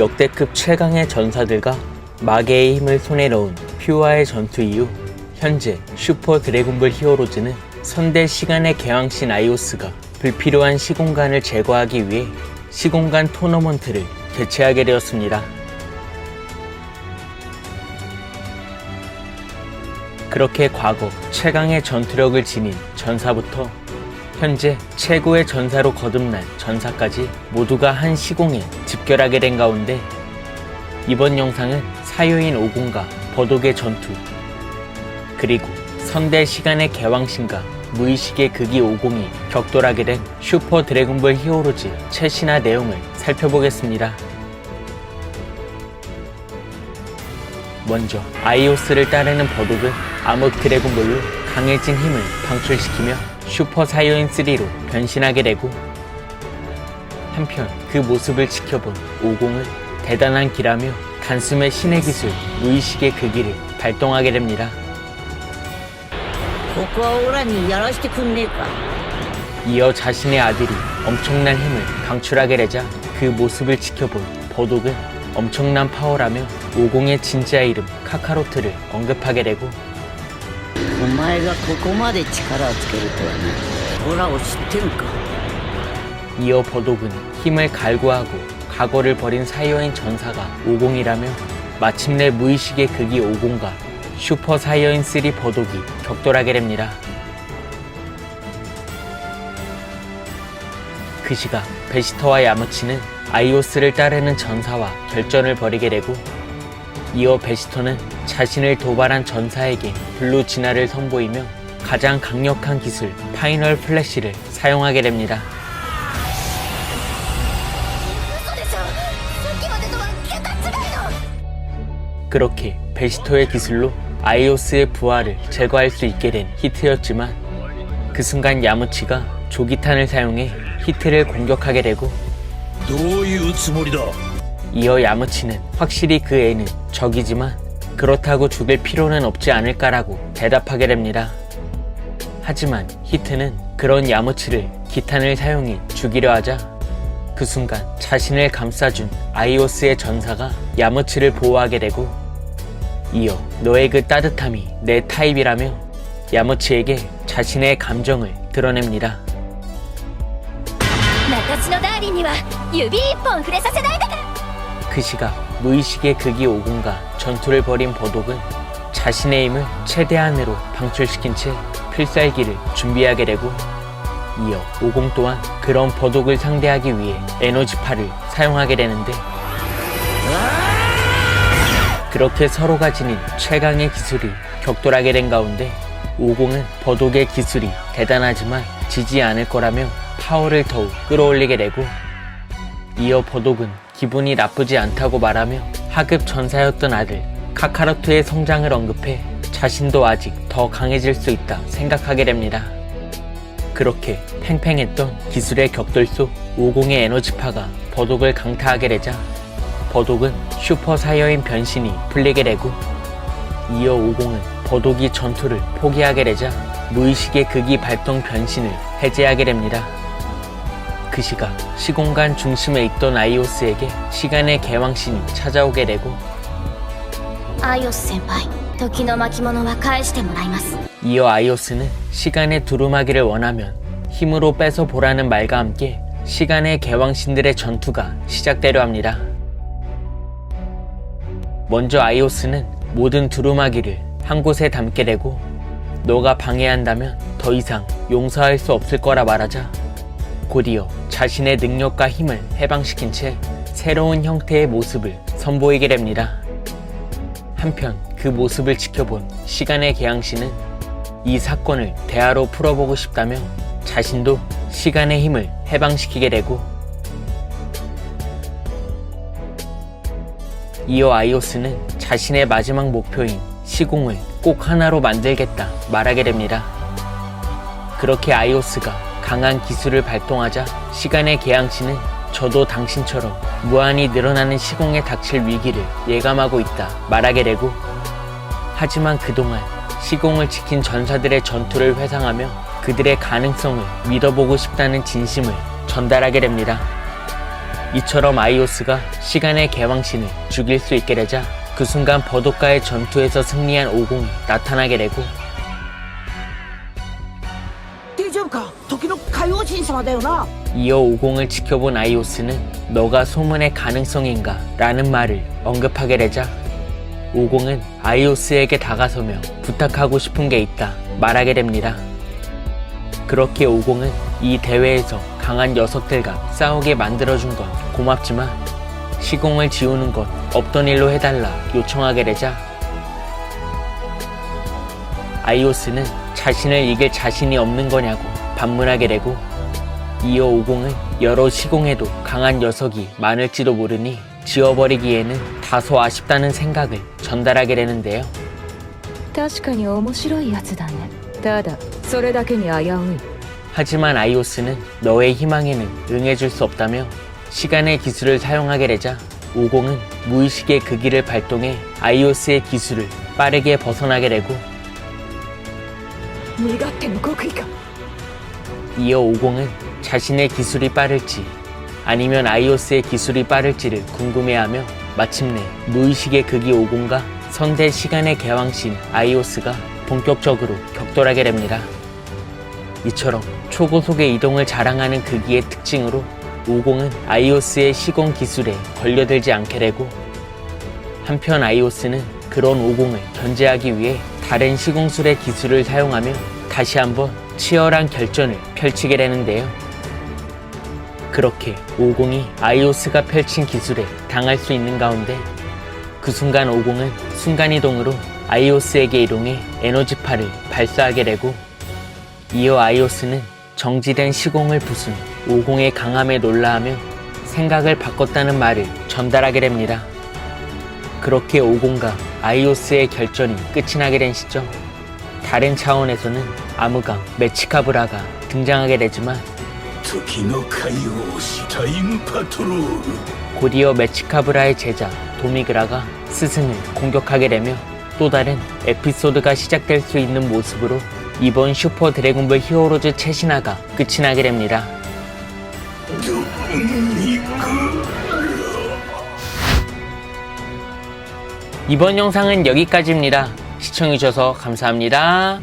역대급 최강의 전사들과 마계의 힘을 손에 넣은 퓨어의 전투 이후 현재 슈퍼 드래곤볼 히어로즈는 선대 시간의 개왕신 아이오스가 불필요한 시공간을 제거하기 위해 시공간 토너먼트를 개최하게 되었습니다. 그렇게 과거 최강의 전투력을 지닌 전사부터 현재 최고의 전사로 거듭난 전사까지 모두가 한 시공에 집결하게 된 가운데 이번 영상은 사요인 오공과 버독의 전투 그리고 선대 시간의 개왕신과 무의식의 극이 오공이 격돌하게 된 슈퍼 드래곤볼 히어로즈 최신화 내용을 살펴보겠습니다. 먼저 아이오스를 따르는 버독은 암흑 드래곤볼로 강해진 힘을 방출시키며 슈퍼 사이오인 3로 변신하게 되고 한편 그 모습을 지켜본 오공은 대단한 기라며 단숨에 신의 기술 무의식의 극기를 발동하게 됩니다. ここはオラにやらしてくんねえか 이어 자신의 아들이 엄청난 힘을 방출하게 되자 그 모습을 지켜본 버독은 엄청난 파워라며 오공의 진짜 이름 카카로트를 언급하게 되고 お前がここまで力をつけるとはなオラを知ってるか 이어 버독은 힘을 갈구하고 각오를 버린 사이어인 전사가 오공이라며 마침내 무의식의 극이 오공과 슈퍼 사이어인 3 버독이 격돌하게 됩니다. 그 시각 베시터와 야무치는 아이오스를 따르는 전사와 결전을 벌이게 되고 이어 베시터는 자신을 도발한 전사에게 블루 진화를 선보이며 가장 강력한 기술 파이널 플래시를 사용하게 됩니다. 嘘でしょさっきまでとは桁違いの 그렇게 베시토의 기술로 아이오스의 부하를 제거할 수 있게 된 히트였지만 그 순간 야무치가 조기탄을 사용해 히트를 공격하게 되고 どういうつもりだ 이어 야무치는 확실히 그 애는 적이지만 그렇다고 죽일 필요는 없지 않을까라고 대답하게 됩니다. 하지만 히트는 그런 야무치를 기탄을 사용해 죽이려 하자 그 순간 자신을 감싸준 아이오스의 전사가 야무치를 보호하게 되고 이어 너의 그 따뜻함이 내 타입이라며 야무치에게 자신의 감정을 드러냅니다. 私のダーリンには指一本触れさせないで 그 시각 무의식의 극이 오군가 전투를 벌인 버독은 자신의 힘을 최대한으로 방출시킨 채 필살기를 준비하게 되고 이어 오공 또한 그런 버독을 상대하기 위해 에너지파를 사용하게 되는데 그렇게 서로가 지닌 최강의 기술이 격돌하게 된 가운데 오공은 버독의 기술이 대단하지만 지지 않을 거라며 파워를 더욱 끌어올리게 되고 이어 버독은 기분이 나쁘지 않다고 말하며 하급 전사였던 아들 카카로트의 성장을 언급해 자신도 아직 더 강해질 수 있다 생각하게 됩니다. 그렇게 팽팽했던 기술의 격돌 속 50의 에너지파가 버독을 강타하게 되자 버독은 슈퍼 사이어인 변신이 풀리게 되고 이어 50은 버독이 전투를 포기하게 되자 무의식의 극이 발동 변신을 해제하게 됩니다. 그 시각 시공간 중심에 있던 아이오스에게 시간의 개왕신이 찾아오게 되고 アイオス先輩時の巻物は返してもらいます 이어 아이오스는 시간의 두루마기를 원하면 힘으로 뺏어 보라는 말과 함께 시간의 개왕신들의 전투가 시작되려 합니다. 먼저 아이오스는 모든 두루마기를 한 곳에 담게 되고 너가 방해한다면 더 이상 용서할 수 없을 거라 말하자 곧이어 자신의 능력과 힘을 해방시킨 채 새로운 형태의 모습을 선보이게 됩니다. 한편 그 모습을 지켜본 시간의 개양 씨는 이 사건을 대화로 풀어보고 싶다며 자신도 시간의 힘을 해방시키게 되고 이어 아이오스는 자신의 마지막 목표인 시공을 꼭 하나로 만들겠다 말하게 됩니다. 그렇게 아이오스가 강한 기술을 발동하자 시간의 개양씨는 저도 당신처럼 무한히 늘어나는 시공에 닥칠 위기를 예감하고 있다 말하게 되고 하지만 그동안 시공을 지킨 전사들의 전투를 회상하며 그들의 가능성을 믿어보고 싶다는 진심을 전달하게 됩니다. 이처럼 아이오스가 시간의 개왕신을 죽일 수 있게 되자 그 순간 버독과의 전투에서 승리한 오공이 나타나게 되고 時の海王神様だよな 이어 오공을 지켜본 아이오스는 너가 소문의 가능성인가 라는 말을 언급하게 되자 오공은 아이오스에게 다가서며 부탁하고 싶은 게 있다 말하게 됩니다. 그렇게 오공은 이 대회에서 강한 녀석들과 싸우게 만들어준 건 고맙지만 시공을 지우는 건 없던 일로 해달라 요청하게 되자 아이오스는 자신을 이길 자신이 없는 거냐고 반문하게 되고 이어 오공은 여러 시공에도 강한 녀석이 많을지도 모르니 지워버리기에는 다소 아쉽다는 생각을 전달하게 되는데요. 確かに面白いやつだねただそれだけに危うい 하지만 아이오스는 너의 희망에는 응해줄 수 없다며 시간의 기술을 사용하게 되자 오공은 무의식의 그 길을 발동해 아이오스의 기술을 빠르게 벗어나게 되고 身勝手の極意か 이어 오공은 자신의 기술이 빠를지 아니면 아이오스의 기술이 빠를지를 궁금해하며 마침내 무의식의 극이 오공과 선대 시간의 개왕신 아이오스가 본격적으로 격돌하게 됩니다. 이처럼 초고속의 이동을 자랑하는 극기의 특징으로 오공은 아이오스의 시공 기술에 걸려들지 않게 되고 한편 아이오스는 그런 오공을 견제하기 위해 다른 시공술의 기술을 사용하며 다시 한번 치열한 결전을 펼치게 되는데요. 그렇게 오공이 아이오스가 펼친 기술에 당할 수 있는 가운데 그 순간 오공은 순간이동으로 아이오스에게 이동해 에너지파를 발사하게 되고 이어 아이오스는 정지된 시공을 부순 오공의 강함에 놀라하며 생각을 바꿨다는 말을 전달하게 됩니다. 그렇게 오공과 아이오스의 결전이 끝이 나게 된 시점 다른 차원에서는 아무강 메치카브라가 등장하게 되지만 時の海王子タイムパトロール 곧이어 메치카브라의 제자 도미그라가 스승을 공격하게 되며 또 다른 에피소드가 시작될 수 있는 모습으로 이번 슈퍼 드래곤볼 히어로즈 채신화가 끝이 나게 됩니다. どにく 이번 영상은 여기까지입니다. 시청해주셔서 감사합니다.